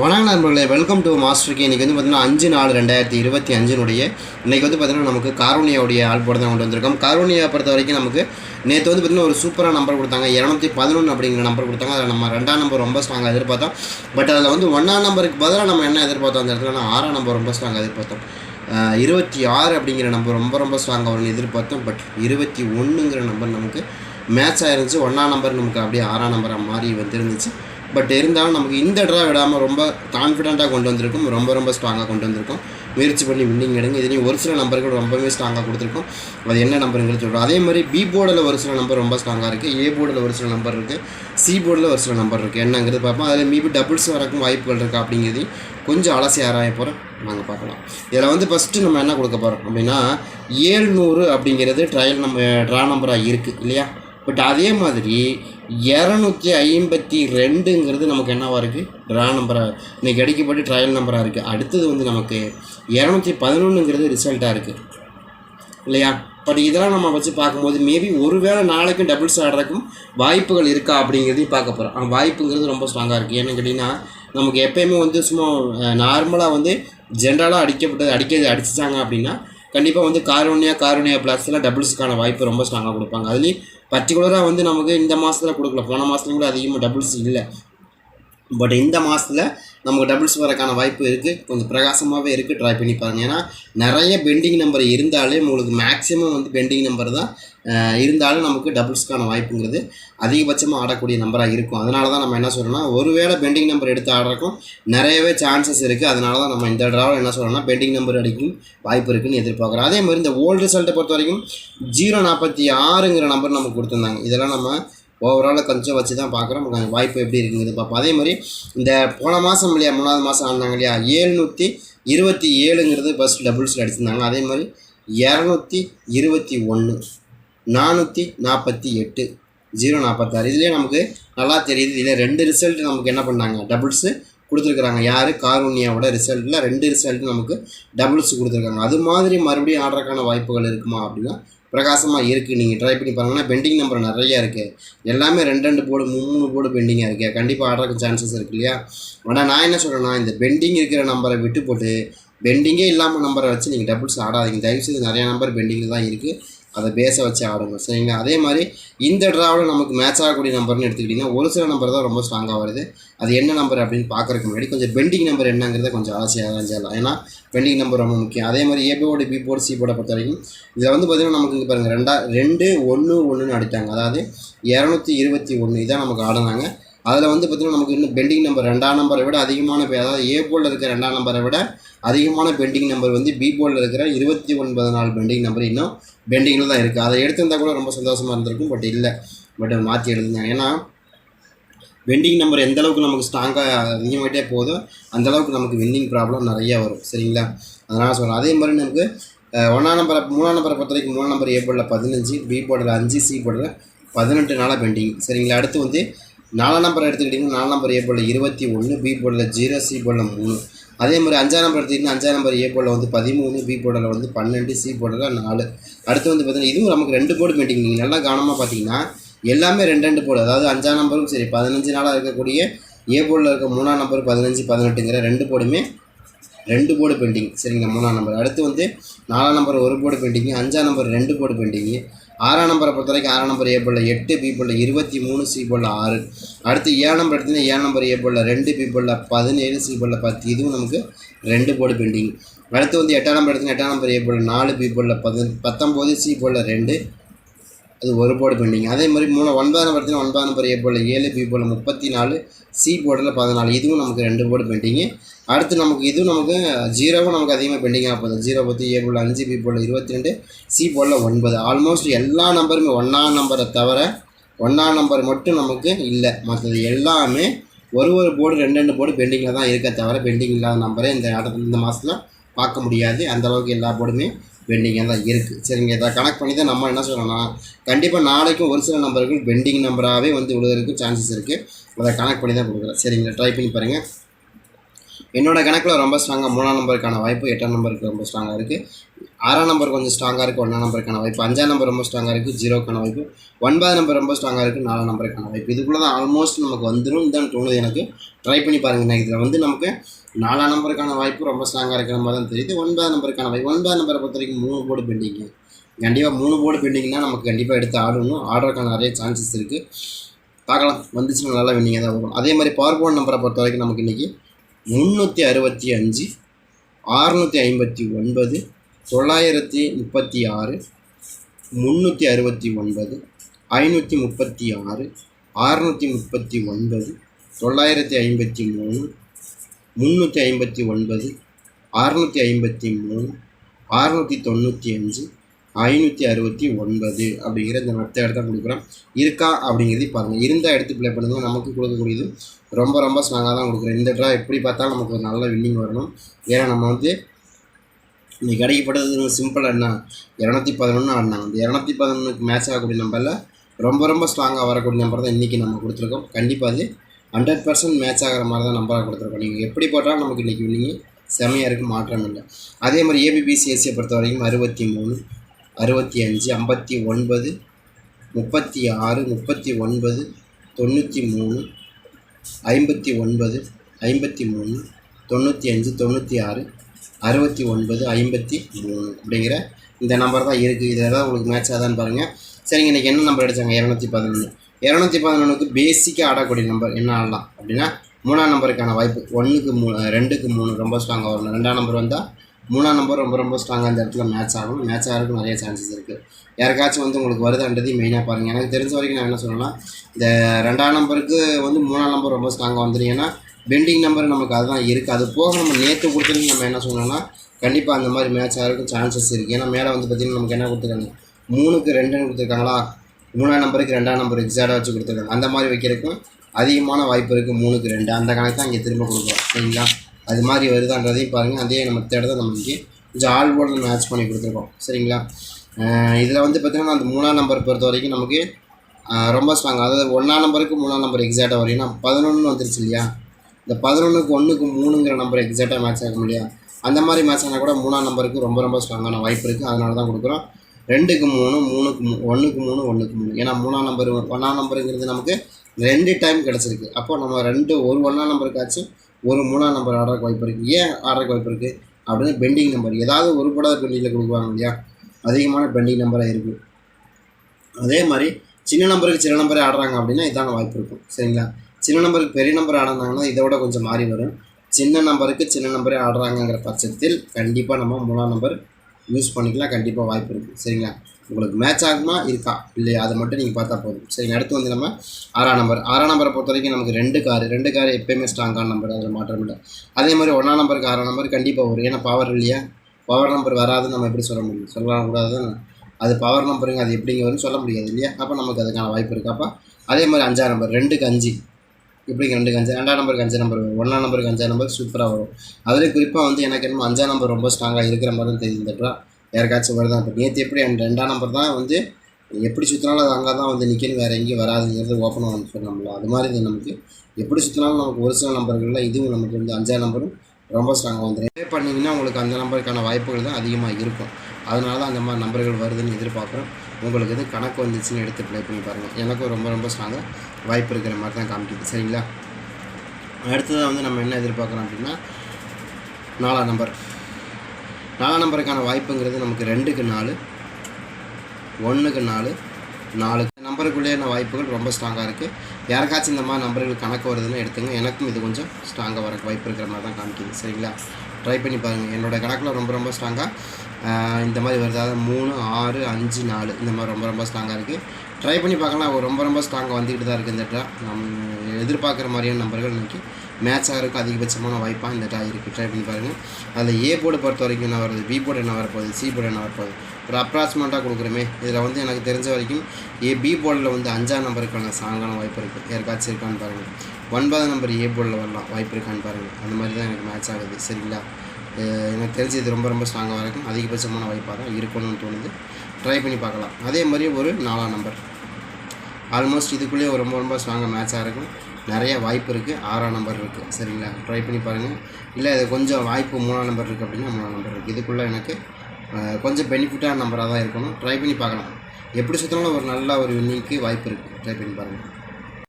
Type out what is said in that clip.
வணக்கம் நண்பர்களே welcome to மாஸ்டருக்கு இன்றைக்கி வந்து பார்த்தீங்கன்னா அஞ்சு நாலு ரெண்டாயிரத்தி இருபத்தி அஞ்சினுடைய இன்றைக்கி வந்து பார்த்தீங்கன்னா நமக்கு காரோனியாவுடைய ஆள் போட தான் கொண்டு வந்திருக்கோம். காரோனியா பொறுத்த வரைக்கும் நமக்கு நேற்று வந்து பார்த்தீங்கன்னா ஒரு சூப்பராக நம்பர் கொடுத்தாங்க. இரநூத்தி பதினொன்று அப்படிங்கிற நம்பர் கொடுத்தாங்க. அதில் நம்ம ரெண்டாம் நம்பர் ரொம்ப ஸ்ட்ராங்காக எதிர்பார்த்தோம். பட் அதில் வந்து ஒன்றாம் நம்பருக்கு பதிலாக நம்ம என்ன எதிர்பார்த்தோம் அந்த இடத்துல? நான் ஆறாம் நம்பர் ரொம்ப ஸ்ட்ராங்காக எதிர்பார்த்தோம். இருபத்தி ஆறு அப்படிங்கிற நம்பர் ரொம்ப ரொம்ப ஸ்ட்ராங்காக வரும்னு எதிர்பார்த்தோம். பட் இருபத்தி ஒன்றுங்கிற நம்பர் நமக்கு மேட்ச் ஆயிருந்துச்சு. ஒன்றாம் நம்பர் நமக்கு அப்படியே ஆறாம் நம்பராக மாறி வந்துருந்துச்சு. பட் இருந்தாலும் நமக்கு இந்த ட்ரா விடாமல் ரொம்ப கான்ஃபிடென்ட்டாக கொண்டு வந்திருக்கும். ரொம்ப ரொம்ப ஸ்ட்ராங்காக கொண்டு வந்திருக்கும். முயற்சி பண்ணி வின்னிங் எடுங்க. இதுலேயும் ஒரு சில நம்பர்கள் ரொம்பவே ஸ்ட்ராங்காக கொடுத்துருக்கோம். அது என்ன நம்பருங்கிறது சொல்கிறோம் அதே மாதிரி பி போர்டில் ஒரு சில நம்பர் ரொம்ப ஸ்ட்ராங்காக இருக்குது ஏ போர்டில் ஒரு சில நம்பர் இருக்குது சி போர்டில் ஒரு சில நம்பர் இருக்குது என்னங்கிறது பார்ப்போம். அதில் மீபி டபுள்ஸ் வரக்கும் வாய்ப்புகள் இருக்கா அப்படிங்கிறதையும் கொஞ்சம் அலசி ஆராய போகிறோம் நாங்கள் பார்க்கலாம். இதில் வந்து ஃபஸ்ட்டு நம்ம என்ன கொடுக்க போகிறோம் அப்படின்னா ஏழ்நூறு அப்படிங்கிறது ட்ரையல் நம்ம ட்ரா நம்பராக இருக்குது இல்லையா? பட் அதே மாதிரி இரநூத்தி ஐம்பத்தி ரெண்டுங்கிறது நமக்கு என்னவாக இருக்குது ட்ரா நம்பராக இன்றைக்கி அடிக்கப்பட்டு ட்ரையல் நம்பராக இருக்குது அடுத்தது வந்து நமக்கு இரநூத்தி பதினொன்றுங்கிறது ரிசல்ட்டாக இருக்குது இல்லையா? பட் இதெல்லாம் நம்ம வச்சு பார்க்கும்போது மேபி ஒருவேளை நாளைக்கும் டபுள்ஸ் ஆடுறதுக்கும் வாய்ப்புகள் இருக்கா அப்படிங்கிறதையும் பார்க்க போகிறோம் வாய்ப்புங்கிறது ரொம்ப ஸ்ட்ராங்காக இருக்குது ஏன்னு கேட்டிங்கன்னா நமக்கு எப்பயுமே வந்து சும்மா நார்மலாக வந்து ஜென்ரலாக அடிக்கப்பட்டது அடிக்கிறது அடிச்சிட்டாங்க அப்படின்னா கண்டிப்பாக வந்து காரோனியா காரோனியா ப்ளஸில் டபுள்ஸுக்கான வாய்ப்பு ரொம்ப ஸ்ட்ராங்காக கொடுப்பாங்க. அதுலேயும் பர்டிகுலராக வந்து நமக்கு இந்த மாதத்தில் கொடுக்கல. போன மாதத்துல கூட அதிகமாக டபுள்ஸ் இல்லை. பட் இந்த மாதத்தில் நமக்கு டபுள்ஸ் வரக்கான வாய்ப்பு இருக்குது கொஞ்சம் பிரகாசமாகவே இருக்குது ட்ரை பண்ணி பாருங்கள் ஏன்னா நிறைய பெண்டிங் நம்பர் இருந்தாலே உங்களுக்கு மேக்ஸிமம் வந்து பெண்டிங் நம்பர் தான் இருந்தாலும் நமக்கு டபுள்ஸ்க்கான வாய்ப்புங்கிறது அதிகபட்சமாக ஆடக்கூடிய நம்பராக இருக்கும். அதனால தான் நம்ம என்ன சொல்கிறோம்னா ஒருவேளை பெண்டிங் நம்பர் எடுத்து ஆடுறக்கும் நிறையவே சான்சஸ் இருக்குது அதனால தான் நம்ம இந்த ட்ராவில் என்ன சொல்கிறோம்னா பெண்டிங் நம்பர் அடிக்கும் வாய்ப்பு இருக்குன்னு எதிர்பார்க்குறோம். அதே மாதிரி இந்த ஓல்டு ரிசல்ட்டை பொறுத்த வரைக்கும் ஜீரோ நாற்பத்தி ஆறுங்கிற நம்பர் நமக்கு கொடுத்துருந்தாங்க. இதெல்லாம் நம்ம ஓவராலாக கொஞ்சம் வச்சு தான் பார்க்குறோம். நமக்கு வாய்ப்பு எப்படி இருக்குங்கிறது பார்ப்போம் அதே மாதிரி இந்த போன மாதம் இல்லையா மூணாவது மாதம் ஆனாங்க இல்லையா ஏழ்நூற்றி இருபத்தி ஏழுங்கிறது ஃபஸ்ட் டபுள்ஸில் அடிச்சிருந்தாங்க. அதே மாதிரி இரநூத்தி இருபத்தி ஒன்று நானூற்றி நாற்பத்தி எட்டு ஜீரோ நாற்பத்தாறு இதுலேயே நமக்கு நல்லா தெரியுது. இதில் ரெண்டு ரிசல்ட் நமக்கு என்ன பண்ணாங்க? டபுள்ஸு கொடுத்துருக்குறாங்க. யார்? காரூனியாவோட ரிசல்ட்டில் ரெண்டு ரிசல்ட் நமக்கு டபுள்ஸ் கொடுத்துருக்காங்க. அது மாதிரி மறுபடியும் ஆடுறதுக்கான வாய்ப்புகள் இருக்குமா அப்படின்னா பிரகாசமாக இருக்குது நீங்கள் ட்ரை பண்ணி பாருங்கன்னா பெண்டிங் நம்பர் நிறையா இருக்குது எல்லாமே ரெண்டு ரெண்டு போர்டு மூணு போர்டு பெண்டிங்காக இருக்குது கண்டிப்பாக ஆர்டருக்கு சான்சஸ் இருக்கு இல்லையா? ஆனால் நான் என்ன சொல்கிறேன்னா இந்த பெண்டிங் இருக்கிற நம்பரை விட்டு போட்டு பெண்டிங்கே இல்லாமல் நம்பரை வச்சு நீங்கள் டபுள்ஸ் ஆடாதீங்க. தயவுசெய்து நிறையா நம்பர் பெண்டிங்கில் தான் இருக்குது அதை பேஸை வச்சு ஆடுங்க சரிங்களா? அதே மாதிரி இந்த ட்ராவில் நமக்கு மேட்ச் ஆகக்கூடிய நம்பர்னு எடுத்துக்கிட்டிங்கன்னா ஒரு சில நம்பர் தான் ரொம்ப ஸ்ட்ராங்காக வருது. அது என்ன நம்பர் அப்படின்னு பார்க்குறதுக்கு முன்னாடி கொஞ்சம் பெண்டிங் நம்பர் என்னங்கிறத கொஞ்சம் ஆசையாக தான் செய்யலாம். ஏன்னா பெண்டிங் நம்பர் ரொம்ப முக்கியம். அதே மாதிரி A board B board C போர்டை பொறுத்த வரைக்கும் இதில் வந்து பார்த்திங்கன்னா நமக்கு இங்கே பாருங்கள் ரெண்டா ரெண்டு ஒன்று ஒன்றுன்னு அடித்தாங்க அதாவது இரநூத்தி இருபத்தி ஒன்று இதான் நமக்கு ஆடினாங்க. அதில் வந்து பார்த்திங்கன்னா நமக்கு இன்னும் பெண்டிங் நம்பர் ரெண்டாம் நம்பரை விட அதிகமான பே அதாவது ஏ போலில் இருக்கிற ரெண்டாம் நம்பரை விட அதிகமான பெண்டிங் நம்பர் வந்து பி போலில் இருக்கிற இருபத்தி ஒன்பது நாள் பெண்டிங் நம்பர் இன்னும் பெண்டிங்கில் தான் இருக்குது அதை எடுத்திருந்தா கூட ரொம்ப சந்தோஷமாக இருந்திருக்கும் பட் இல்லை. பட் மாற்றி எழுதுங்க ஏன்னா பெண்டிங் நம்பர் எந்த அளவுக்கு நமக்கு ஸ்ட்ராங்காக அதிகமாகிட்டே போதோ அந்த அளவுக்கு நமக்கு வின்னிங் ப்ராப்ளம் நிறையா வரும். சரிங்களா? அதனால் சொல்கிறேன் அதே மாதிரி நமக்கு ஒன்றாம் நம்பரை மூணாம் நம்பரை பொறுத்த வரைக்கும் மூணாம் நம்பர் ஏ போர்டில் பதினஞ்சு பி போர்டில் அஞ்சு சி போர்டில் பதினெட்டு நாளாக பெண்டிங் சரிங்களா? அடுத்து வந்து நாலாம் நம்பர் எடுத்துக்கிட்டிங்கன்னா நாலாம் நம்பர் ஏ போல் இருபத்தி ஒன்று பி போர்டில் ஜீரோ சி போர்டில் மூணு. அதே மாதிரி அஞ்சாம் நம்பர் எடுத்துக்கிட்டிங்கன்னா அஞ்சாம் நம்பர் ஏ போர்டில் வந்து பதிமூணு பி போர்டில் வந்து பன்னெண்டு சி போர்டில் நாலு. அடுத்து வந்து பார்த்தீங்கன்னா இதுவும் நமக்கு ரெண்டு போர்டு பெண்டிங் நீங்கள் நல்லா கவனமாக பார்த்தீங்கன்னா எல்லாமே ரெண்டு ரெண்டு போர்டு அதாவது அஞ்சாம் நம்பரும் சரி பதினஞ்சு நாளாக இருக்கக்கூடிய ஏ போர்டில் இருக்க மூணாம் நம்பர் பதினஞ்சு பதினெட்டுங்கிற ரெண்டு போர்டுமே ரெண்டு போர்டு பெயிண்டிங் சரிங்களா? மூணாம் நம்பர் அடுத்து வந்து நாலாம் நம்பர் ஒரு போர்டு பெயிண்டிங்கு அஞ்சாம் நம்பர் ரெண்டு போர்டு பெயிண்டிங்கு ஆறாம் நம்பரை பொறுத்த வரைக்கும் ஆறாம் நம்பர் ஏ எட்டு பி இருபத்தி மூணு சி ஆறு. அடுத்து ஏழு நம்பர் எடுத்தீங்கன்னா ஏழு நம்பர் ஏ போர்டில் ரெண்டு பி பதினேழு சி போர்டில் பத்து. இதுவும் நமக்கு ரெண்டு போர்டு பெண்டிங் அடுத்து வந்து எட்டாம் நம்பர் எடுத்தீங்கன்னா எட்டாம் நம்பர் ஏ போர்டில் நாலு பி போர்டில் பதி பத்தொம்போது சி போர்டில் ரெண்டு. அது ஒரு போர்டு பெண்டிங் அதே மாதிரி மூணு ஒன்பதாம் நம்பர் எடுத்தீங்கன்னா ஒன்பதாம் நம்பர் ஏ ஏழு பி முப்பத்தி நாலு சி போர்டில் பதினாலு. இதுவும் நமக்கு ரெண்டு போர்டு பெண்டிங்கு அடுத்து நமக்கு இதுவும் நமக்கு ஜீரோவும் நமக்கு அதிகமாக பெண்டிங்காக போகுது. ஜீரோ பற்றி ஏ போர்டில் அஞ்சு பி போர்டில் இருபத்தி ரெண்டு சி போர்டில் ஒன்பது. ஆல்மோஸ்ட் எல்லா நம்பருமே ஒன்றாம் நம்பரை தவிர ஒன்றாம் நம்பர் மட்டும் நமக்கு இல்லை. மற்றது எல்லாமே ஒரு ஒரு போர்டு ரெண்டு ரெண்டு போர்டு பெண்டிங்கில் தான் இருக்க தவிர பெண்டிங் இல்லாத நம்பரை இந்த அடுத்த இந்த மாதத்தில் பார்க்க முடியாது. அந்தளவுக்கு எல்லா போர்டுமே பெண்டிங்காக தான் இருக்குது சரிங்க இதை கனெக்ட் பண்ணி தான் நம்ம என்ன சொல்லணும்னா கண்டிப்பாக நாளைக்கும் ஒரு சில நம்பர்கள் பெண்டிங் நம்பராகவே வந்து விழுகிறதுக்கு சான்சஸ் இருக்குது அதை கனெக்ட் பண்ணி தான் கொடுக்குறேன். சரிங்களா ட்ரை பண்ணி பாருங்கள் என்னோடய கணக்கில் ரொம்ப ஸ்ட்ராங்காக மூணாம் நம்பருக்கான வாய்ப்பு எட்டாம் நம்பருக்கு ரொம்ப ஸ்ட்ராங்காக இருக்குது ஆறாம் நம்பர் கொஞ்சம் ஸ்ட்ராங்காக இருக்குது ஒன்றாம் நம்பருக்கான வாய்ப்பு. அஞ்சாம் நம்பர் ரொம்ப ஸ்ட்ராங்காக இருக்குது ஜீரோக்கான வாய்ப்பு. ஒன்பதாம் நம்பர் ரொம்ப ஸ்ட்ராங்காக இருக்குது நாலாம் நம்பருக்கான வாய்ப்பு. இதுக்குள்ளே தான் ஆல்மோஸ்ட் நமக்கு வந்துடும் தான் தோணுது எனக்கு. ட்ரை பண்ணி பாருங்கள் இதில் வந்து நமக்கு நாலாம் நம்பருக்கான வாய்ப்பு ரொம்ப ஸ்ட்ராங்காக இருக்கிற மாதிரி தான் தெரியுது. ஒன்பதாம் நம்பருக்கான வாய்ப்பு. ஒன்பதாம் நம்பரை பொறுத்த வரைக்கும் மூணு போர்டு பெண்டிங்கு கண்டிப்பாக மூணு போர்டு பெண்டிங்னா நமக்கு கண்டிப்பாக எடுத்து ஆடணும். ஆடுறதுக்கான நிறைய சான்சஸ் இருக்குது பார்க்கலாம். வந்துச்சுன்னா நல்லா வின்னிங்காக தான் வரும் அதே மாதிரி பவர் போன் நம்பரை பொறுத்த வரைக்கும் நமக்கு இன்றைக்கி முந்நூற்றி அறுபத்தி அஞ்சு அறுநூற்றி ஐம்பத்தி ஒன்பது தொள்ளாயிரத்தி முப்பத்தி ஆறு முந்நூற்றி அறுபத்தி ஒன்பது ஐநூற்றி முப்பத்தி ஆறு அறுநூற்றி முப்பத்தி ஒன்பது தொள்ளாயிரத்தி ஐம்பத்தி மூணு முந்நூற்றி ஐம்பத்தி ஒன்பது அறுநூற்றி ஐம்பத்தி மூணு அறுநூற்றி தொண்ணூற்றி அஞ்சு ஐநூற்றி அறுபத்தி ஒன்பது அப்படிங்கிற இந்த மற்ற இடத்த கொடுக்குறோம். இருக்கா அப்படிங்கிறதே பாருங்கள் இருந்தால் எடுத்து ப்ளே பண்ணுங்கள் நமக்கு கொடுக்கக்கூடியது ரொம்ப ரொம்ப ஸ்ட்ராங்காக தான் கொடுக்குறோம். இந்த ட்ரா எப்படி பார்த்தாலும் நமக்கு ஒரு நல்ல வின்னிங் வரணும். ஏன்னா நம்ம வந்து இன்றைக்கி கிடைக்கப்பட்டது சிம்பிள் என்ன இரநூத்தி பதினொன்று ஆடினாங்க. இந்த இரநூத்தி பதினொன்றுக்கு மேட்ச் ஆகக்கூடிய நம்பரில் ரொம்ப ரொம்ப ஸ்ட்ராங்காக வரக்கூடிய நம்பர் தான் இன்றைக்கி நம்ம கொடுத்துருக்கோம். கண்டிப்பாக அது ஹண்ட்ரட் பர்சன்ட் மேட்ச் ஆகிற மாதிரி தான் நம்பராக கொடுத்துருக்கோம். நீங்கள் எப்படி போட்டாலும் நமக்கு இன்றைக்கி வின்னிங் செமையாக இருக்குது மாற்றம் இல்லை. அதே மாதிரி ஏபிபிசிஎஸ்சியை பொறுத்த வரைக்கும் அறுபத்தி மூணு அறுபத்தி அஞ்சு ஐம்பத்தி ஒன்பது முப்பத்தி ஆறு முப்பத்தி ஒன்பது தொண்ணூற்றி மூணு ஐம்பத்தி ஒன்பது ஐம்பத்தி மூணு தொண்ணூற்றி அஞ்சு தொண்ணூற்றி ஆறு அறுபத்தி ஒன்பது ஐம்பத்தி மூணு அப்படிங்கிற இந்த நம்பர் தான் இருக்குது இதில் தான் உங்களுக்கு மேட்ச் ஆதான்னு பாருங்கள் சரிங்க இன்றைக்கி என்ன நம்பர் அடித்தாங்க இரநூத்தி பதினொன்று இரநூத்தி பதினொன்றுக்கு பேசிக்காக ஆடக்கூடிய நம்பர் என்ன ஆடலாம் அப்படின்னா மூணாம் நம்பருக்கான வாய்ப்பு ஒன்றுக்கு மூணு ரெண்டுக்கு மூணு ரொம்ப ஸ்ட்ராங்காக வரணும். ரெண்டாம் நம்பர் வந்தால் மூணாம் நம்பர் ரொம்ப ரொம்ப ஸ்ட்ராங்காக அந்த இடத்துல மேட்ச் ஆகும். மேட்ச் ஆகிறதுக்கு நிறைய சான்சஸ் இருக்குது யாருக்காச்சும் வந்து உங்களுக்கு வருதான்றதையும் மெயினாக பாருங்கள் எனக்கு தெரிஞ்ச வரைக்கும் நான் என்ன சொல்லலாம் இந்த ரெண்டாம் நம்பருக்கு வந்து மூணாம் நம்பர் ரொம்ப ஸ்ட்ராங்காக வந்துடும் ஏன்னா பெண்டிங் நம்பர் நமக்கு அதுதான் இருக்குது அது போக நம்ம நேற்று கொடுத்துருந்து நம்ம என்ன சொன்னோம்னா கண்டிப்பாக அந்த மாதிரி மேட்ச் ஆகிறதுக்கு சான்சஸ் இருக்குது ஏன்னா மேலே வந்து பார்த்திங்கன்னா நமக்கு என்ன கொடுத்துருக்காங்க? மூணுக்கு ரெண்டுன்னு கொடுத்துருக்காங்களா? மூணாம் நம்பருக்கு ரெண்டாம் நம்பர் எக்ஸாக்டாக வச்சு கொடுத்துருக்காங்க. அந்த மாதிரி வைக்கிறதுக்கும் அதிகமான வாய்ப்பு இருக்குது மூணுக்கு ரெண்டு. அந்த கணக்கு தான் இங்கே திரும்ப கொடுக்குறோம். சரிங்களா? அது மாதிரி வருதான்றதையும் பாருங்கள் அதே நம்ம தேட நம்மளுக்கு நம்ம இங்கே கொஞ்சம் ஆல் போர்டில் மேட்ச் பண்ணி கொடுத்துருக்கோம். சரிங்களா? இதில் வந்து பார்த்திங்கன்னா அந்த மூணாம் நம்பர் பொறுத்த வரைக்கும் நமக்கு ரொம்ப ஸ்ட்ராங் அதாவது ஒன்றாம் நம்பருக்கு மூணாம் நம்பர் எக்ஸாக்டாக வரையும் ஏன்னா பதினொன்று வந்துருச்சு இல்லையா? இந்த பதினொன்றுக்கு ஒன்றுக்கு மூணுங்கிற நம்பர் எக்ஸாக்டாக மேட்ச் ஆகும் இல்லையா அந்த மாதிரி மேட்ச் ஆனால் கூட மூணாம் நம்பருக்கு ரொம்ப ரொம்ப ஸ்ட்ராங்கான வாய்ப்பு இருக்குது அதனால தான் கொடுக்குறோம். ரெண்டுக்கு மூணு மூணுக்கு மூணு ஒன்றுக்கு மூணு ஒன்றுக்கு மூணு. ஏன்னா மூணாம் நம்பர் ஒன்றாம் நம்பருங்கிறது நமக்கு ரெண்டு டைம் கிடச்சிருக்கு. அப்போ நம்ம ரெண்டு ஒரு ஒன்றாம் நம்பருக்காச்சும் ஒரு மூணாம் நம்பர் ஆடுறதுக்கு வாய்ப்பு இருக்குது ஏன் ஆடுறதுக்கு வாய்ப்பு இருக்குது அப்படின்னு பெண்டிங் நம்பர் ஏதாவது ஒரு படாத பெண்டிங்கில் கொடுக்குவாங்க இல்லையா? அதிகமான பெண்டிங் நம்பராக இருக்குது அதே மாதிரி சின்ன நம்பருக்கு சின்ன நம்பரே ஆடுறாங்க அப்படின்னா இதான வாய்ப்பு இருக்கும். சரிங்களா? சின்ன நம்பருக்கு பெரிய நம்பர் ஆடுறாங்கன்னா இதை விட கொஞ்சம் மாறி வரும். சின்ன நம்பருக்கு சின்ன நம்பரே ஆடுறாங்கங்கிற பட்சத்தில் கண்டிப்பாக நம்ம மூணாம் நம்பர் யூஸ் பண்ணிக்கலாம். கண்டிப்பாக வாய்ப்பு இருக்குது சரிங்களா? உங்களுக்கு மேட்ச் ஆகுமா? இருக்கா? இல்லையா? அதை மட்டும் நீங்கள் பார்த்தா போதும். சரிங்க அடுத்து வந்து நம்ம ஆறாம் நம்பர் ஆறாம் நம்பரை பொறுத்த வரைக்கும் நமக்கு ரெண்டு கார் ரெண்டு கார் எப்பயுமே ஸ்ட்ராங்கான நம்பர் அதில் மாற்றம் இல்லை. அதே மாதிரி ஒன்றாம் நம்பருக்கு ஆறாம் நம்பர் கண்டிப்பாக வரும். ஏன்னா பவர் இல்லையா? பவர் நம்பர் வராதுன்னு நம்ம எப்படி சொல்ல முடியும்? சொல்லலாம் கூடாது. அது பவர் நம்பருங்க அது எப்படிங்க வரும்னு சொல்ல முடியாது இல்லையா? அப்போ நமக்கு அதுக்கான வாய்ப்பு இருக்குது அப்போ அதே மாதிரி அஞ்சாம் நம்பர் ரெண்டுக்கு அஞ்சு இப்படிங்க ரெண்டுக்கு அஞ்சு ரெண்டாம் நம்பருக்கு அஞ்சாம் நம்பர் வரும். ஒன்றாம் நம்பருக்கு அஞ்சாம் நம்பர் சூப்பராக வரும். அதில் குறிப்பாக வந்து எனக்கு என்னமோ அஞ்சாம் நம்பர் ரொம்ப ஸ்ட்ராங்காக இருக்கிற மாதிரி தான் தெரியுது யாருக்காச்சும் வருதான் இப்போ நேற்று எப்படி அந்த ரெண்டாம் நம்பர் தான் வந்து எப்படி சுற்றினாலும் அது அங்கே தான் வந்து நிற்கணும் வேறு எங்கேயும் வராதுங்கிறது ஓப்பனாக வந்து சொன்னோம்ல அது மாதிரி இது நமக்கு. எப்படி சுற்றினாலும் நமக்கு ஒரு சில நம்பர்களில் இதுவும் நமக்கு வந்து அஞ்சாம் நம்பரும் ரொம்ப ஸ்ட்ராங்காக வந்துடும் ப்ளே பண்ணிங்கன்னா உங்களுக்கு அந்த நம்பருக்கான வாய்ப்புகள் தான் அதிகமாக இருக்கும். அதனால தான் அந்த மாதிரி நம்பர்கள் வருதுன்னு எதிர்பார்க்குறோம். உங்களுக்கு இது கணக்கு வந்துச்சுன்னு எடுத்து ப்ளே பண்ணி பாருங்கள் எனக்கும் ரொம்ப ரொம்ப ஸ்ட்ராங்காக வாய்ப்பு இருக்கிற மாதிரி தான் காமிக்குது. சரிங்களா? அடுத்ததாக வந்து நம்ம என்ன எதிர்பார்க்குறோம் அப்படின்னா நாலாம் நம்பர் நாலாம் நம்பருக்கான வாய்ப்புங்கிறது நமக்கு ரெண்டுக்கு நாலு ஒன்றுக்கு நாலு நாலு நம்பருக்குள்ளேயான வாய்ப்புகள் ரொம்ப ஸ்ட்ராங்காக இருக்குது யாருக்காச்சும் இந்த மாதிரி நம்பர்கள் கணக்கு வருதுன்னு எடுத்துங்க. எனக்கும் இது கொஞ்சம் ஸ்ட்ராங்காக வர வாய்ப்பு இருக்கிற மாதிரி தான் காமிக்குது. சரிங்களா? ட்ரை பண்ணி பாருங்கள் என்னோட கணக்கில் ரொம்ப ரொம்ப ஸ்ட்ராங்காக இந்த மாதிரி வருது. அதாவது மூணு ஆறு அஞ்சு நாலு இந்த மாதிரி ரொம்ப ரொம்ப ஸ்ட்ராங்காக இருக்குது ட்ரை பண்ணி பார்க்கலாம். ரொம்ப ரொம்ப ஸ்ட்ராங்காக வந்துக்கிட்டு தான் இருக்குது இந்த ட்ரா நம்ம எதிர்பார்க்குற மாதிரியான நம்பர்கள் இன்றைக்கி மேட்ச் ஆகிறதுக்கு அதிகபட்சமான வாய்ப்பாக இந்த ட்ரா இருக்குது ட்ரை பண்ணி பாருங்கள் அதில் ஏ போர்டு பொறுத்த வரைக்கும் என்ன வருது? பி போர்டு என்ன வரப்போகுது சி போர்டு என்ன வரப்போகுது ஒரு அப்ராக்சிமேட்டாக கொடுக்குறோமே. இதில் வந்து எனக்கு தெரிஞ்ச வரைக்கும் ஏ பி போர்டில் வந்து அஞ்சாம் நம்பருக்கான சாங்கான வாய்ப்பு இருக்குது யாருக்காச்சும் இருக்கான்னு பாருங்கள் ஒன்பதாம் நம்பர் ஏ போர்டில் வரலாம். வாய்ப்பு இருக்கான்னு பாருங்கள் அந்த மாதிரி தான் எனக்கு மேட்ச் ஆகுது. சரிங்களா? எனக்கு தெரிஞ்சு இது ரொம்ப ரொம்ப ஸ்ட்ராங்காக இருக்கும் அதிகபட்சமான வாய்ப்பாக தான் இருக்கணும்னு தோணுது. ட்ரை பண்ணி பார்க்கலாம். அதே மாதிரி ஒரு நாலாம் நம்பர் ஆல்மோஸ்ட் இதுக்குள்ளேயே ஒரு ரொம்ப ரொம்ப ஸ்ட்ராங்காக மேட்சாக இருக்கும் நிறைய வாய்ப்பு இருக்குது ஆறாம் நம்பர் இருக்குது சரிங்களா? ட்ரை பண்ணி பாருங்கள் இல்லை இது கொஞ்சம் வாய்ப்பு மூணாம் நம்பர் இருக்குது அப்படின்னா மூணாம் நம்பர் இருக்குது இதுக்குள்ளே எனக்கு கொஞ்சம் பெனிஃபிட்டான நம்பராக தான் இருக்கணும். ட்ரை பண்ணி பார்க்கலாம். எப்படி சுற்றினாலும் ஒரு நல்ல ஒரு வின்னிங்க்கு வாய்ப்பு இருக்குது ட்ரை பண்ணி பாருங்கள்